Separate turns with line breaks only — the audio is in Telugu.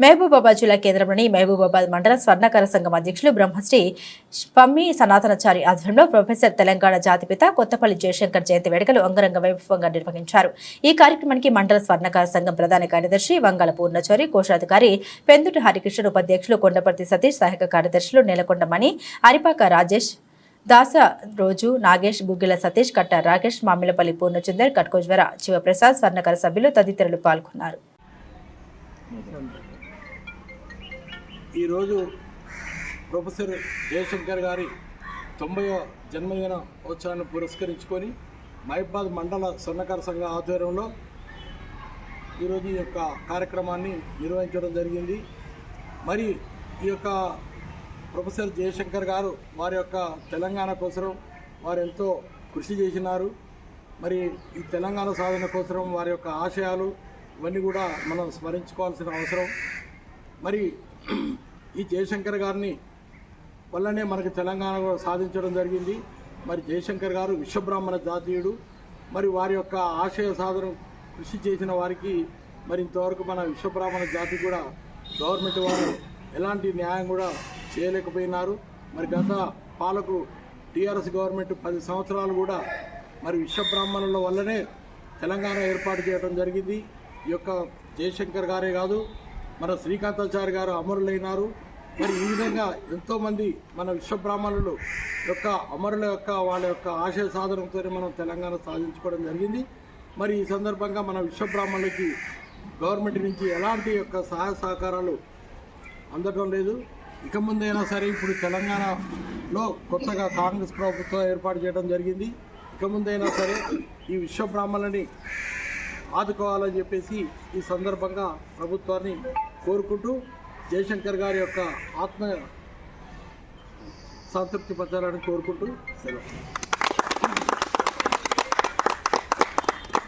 మహబూబాబాద్ జిల్లా కేంద్రంలోని మహబూబాబాద్ మండల స్వర్ణకర సంఘం అధ్యక్షులు బ్రహ్మశ్రీ పమ్మి సనాతనాచారి ఆధ్వర్యంలో ప్రొఫెసర్ తెలంగాణ జాతిపిత కొత్తపల్లి జయశంకర్ జయంతి వేడుకలు అంగరంగ వైభవంగా నిర్వహించారు. ఈ కార్యక్రమానికి మండల స్వర్ణకర సంఘం ప్రధాన కార్యదర్శి వంగల పూర్ణచోరి కోశాధికారి పెందుటి హరికృష్ణ ఉపాధ్యక్షులు కొండపర్తి సతీష్ సహాయక కార్యదర్శులు నెలకొండమణి అరిపాక రాజేష్ దాస రోజు నాగేష్ గుగ్గిల సతీష్ కట్ట రాకేష్ మామిలపల్లి పూర్ణచందర్ కట్కోజ్వర శివప్రసాద్ స్వర్ణకర సభ్యులు తదితరులు పాల్గొన్నారు.
ఈరోజు ప్రొఫెసర్ జయశంకర్ గారి తొంభై జన్మదిన ఉత్సవాన్ని పురస్కరించుకొని మహిబాద్ మండల సన్నకార సంఘ ఆధ్వర్యంలో ఈరోజు ఈ యొక్క కార్యక్రమాన్ని నిర్వహించడం జరిగింది. మరి ఈ యొక్క ప్రొఫెసర్ జయశంకర్ గారు వారి యొక్క తెలంగాణ కోసం వారు ఎంతో కృషి చేసినారు. మరి ఈ తెలంగాణ సాధన కోసం వారి యొక్క ఆశయాలు ఇవన్నీ కూడా మనం స్మరించుకోవాల్సిన అవసరం. మరి ఈ జయశంకర్ గారిని వల్లనే మనకు తెలంగాణ కూడా సాధించడం జరిగింది. మరి జయశంకర్ గారు విశ్వబ్రాహ్మణ జాతీయుడు. మరి వారి యొక్క ఆశయ సాధన కృషి చేసిన వారికి మరి ఇంతవరకు మన విశ్వబ్రాహ్మణ జాతి కూడా గవర్నమెంట్ వారు ఎలాంటి న్యాయం కూడా చేయలేకపోయినారు. మరి గత పాలకు టీఆర్ఎస్ గవర్నమెంట్ పది సంవత్సరాలు కూడా మరి విశ్వబ్రాహ్మణుల వల్లనే తెలంగాణ ఏర్పాటు చేయడం జరిగింది. ఈ యొక్క జయశంకర్ గారే కాదు మన శ్రీకాంతాచారి గారు అమరులైనారు. మరి ఈ విధంగా ఎంతోమంది మన విశ్వబ్రాహ్మణులు యొక్క అమరుల యొక్క వాళ్ళ యొక్క ఆశయ సాధనంతో మనం తెలంగాణ సాధించుకోవడం జరిగింది. మరి ఈ సందర్భంగా మన విశ్వబ్రాహ్మణులకి గవర్నమెంట్ నుంచి ఎలాంటి యొక్క సహాయ సహకారాలు అందటం లేదు. ఇక ముందైనా సరే ఇప్పుడు తెలంగాణలో కొత్తగా కాంగ్రెస్ ప్రభుత్వం ఏర్పాటు చేయడం జరిగింది. ఇక ముందైనా సరే ఈ విశ్వబ్రాహ్మణులని ఆదుకోవాలని చెప్పేసి ఈ సందర్భంగా ప్రభుత్వాన్ని కోరుకుంటూ జయశంకర్ గారి యొక్క ఆత్మ సంతృప్తి పరచాలని కోరుకుంటూ సెలవు.